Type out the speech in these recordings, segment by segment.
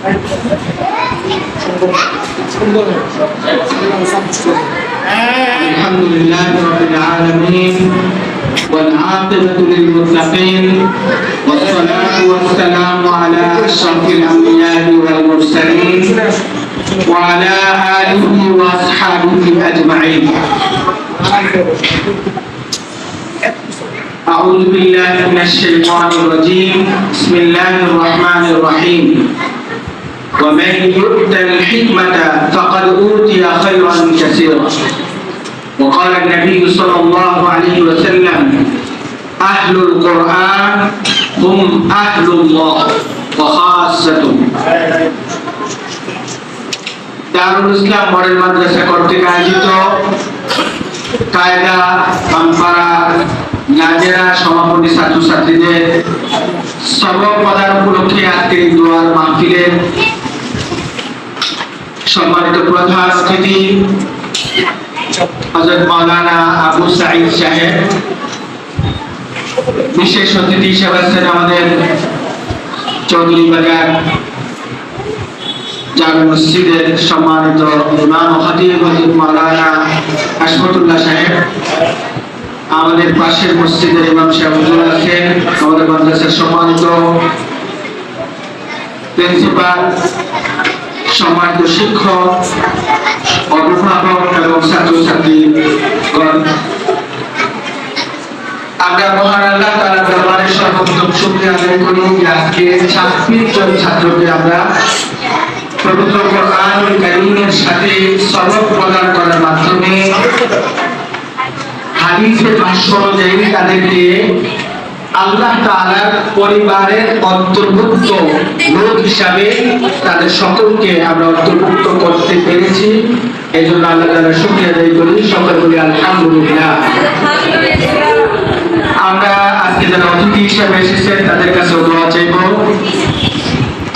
الحمد لله رب العالمين والعاقبة للمتقين والصلاة والسلام على أشرف الأنبياء والمرسلين وعلى آله وأصحابه أجمعين. أعوذ بالله من الشيطان الرجيم. بسم الله الرحمن الرحيم. ومن يؤت الحكمة فقد أوتي خيرا كثيرا وقال النبي صلى الله عليه وسلم أهل القرآن هم أهل الله وخاصته দারুল ইসলাম model মাদ্রাসা কর্তৃক আয়োজিত কায়দা পাম্পারা নাজেরা সমাপনী ছাত্রছাত্রীদের সবক প্রদান উপলক্ষে আজকে এই দোয়ার মাহফিলের সম্মানিত প্রধান অতিথি হজরত মাওলানা আবু সাইদ সাহেব, বিশেষ অতিথি হিসেবে আছেন আমাদের চৌধুরী বাজার জামে মসজিদের সম্মানিত ইমাম ও খতিব হযরত মাওলানা আশফাকুল্লাহ সাহেব। আমাদের পাশের মসজিদের ইমাম সাহেব হুজুর আছেন, আমাদের মাদ্রাসার সম্মানিত প্রিন্সিপাল সম্মানিত শিক্ষক, অভিভাবক এবং ছাত্রছাত্রীগণ, আমরা তাআলার দরবারে সর্বোত্তম শুকরিয়া আদায় করি আজকে ছাত্রকে আমরা সাথে তাদেরকে আল্লাহ তাআলার পরিবারের অন্তর্ভুক্ত লোক হিসাবে তাদের সকলকে আমরা অন্তর্ভুক্ত করতে পেরেছি। এই জন্য আল্লাহ তাআলা শুকরিয়া আদায় করি। সকল বলি আলহামদুলিল্লাহ। আমরা আজকে যারা অতিথি হিসাবে এসেছেন, তাদের কাছে দোয়া চাইব।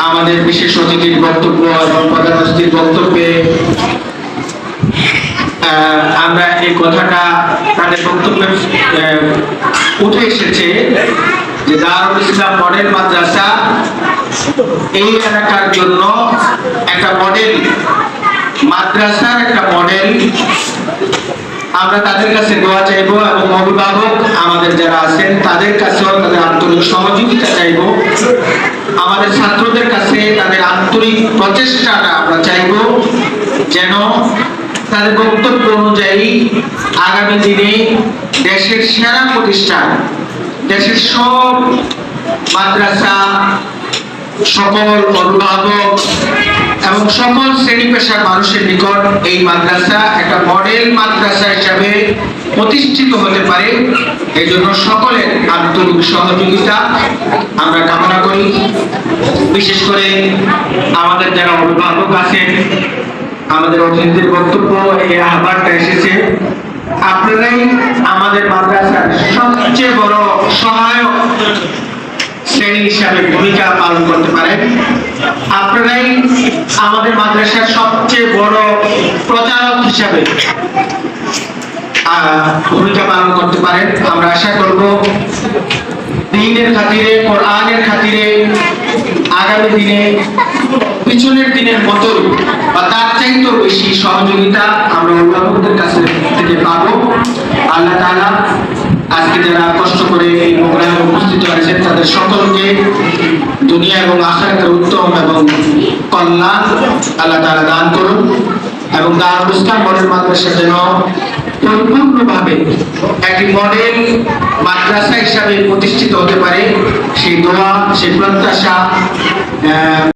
আমাদের বিশেষ অতিথির বক্তব্য এবং প্রধান অতিথির বক্তব্যে আমরা এই কথাটা তাদের বক্তব্যে এসেছে যে দারুল ইসলাম মডেল মাদ্রাসা এই এলাকার জন্য একটা মডেল, মাদ্রাসার একটা মডেল। আমরা তাদের কাছে দোয়া চাইব এবং অভিভাবক আমাদের যারা আছেন, তাদের কাছেও তাদের আন্তরিক সহযোগিতা চাইব। আমাদের ছাত্রদের কাছে তাদের আন্তরিক প্রচেষ্টাটা আমরা চাইব যেন তাদের বক্তব্য অনুযায়ী আগামী দিনে দেশের সেরা প্রতিষ্ঠান সব মাদ্রাসা, সকল অভিভাবক এবং সকল শ্রেণি পেশার মানুষের নিকট এই মাদ্রাসা একটা মডেল মাদ্রাসা হিসাবে প্রতিষ্ঠিত হতে পারে। এই জন্য সকলের আন্তরিক সহযোগিতা আমরা কামনা করি। বিশেষ করে আমাদের যারা অভিভাবক আছেন, আমাদের অতিথিদের বক্তব্য, এই আহ্বানটা এসেছে। আপনারাই আমাদের মাদ্রাসার সবচেয়ে বড় সহায়ক শ্রেণি হিসাবে ভূমিকা পালন করতে পারেন। আপনারাই আমাদের মাদ্রাসার সবচেয়ে বড় প্রচারক হিসাবে ভূমিকা পালন করতে পারেন। আমরা আশা করব দিনের খাতিরে, কোরআনের খাতিরে, আগামী দিনে, পিছনের দিনের মতো বা তার চাইতেও বেশি সহযোগিতা আমরা অভিভাবকদের কাছে থেকে পাবো আল্লাহ তাআলা আজকে যারা কষ্ট করে এই প্রোগ্রামে উপস্থিত হয়েছেন, তাদের সকলকে দুনিয়া এবং আখেরাতের উত্তম এবং কল্যাণ আল্লাহ তাআলা দান করুন এবং দারুল ইসলাম মডেল মাদ্রাসা যেন পরিপূর্ণভাবে একটি মডেল মাদ্রাসা হিসাবে প্রতিষ্ঠিত হতে পারে, সেই দোয়া, সেই প্রত্যাশা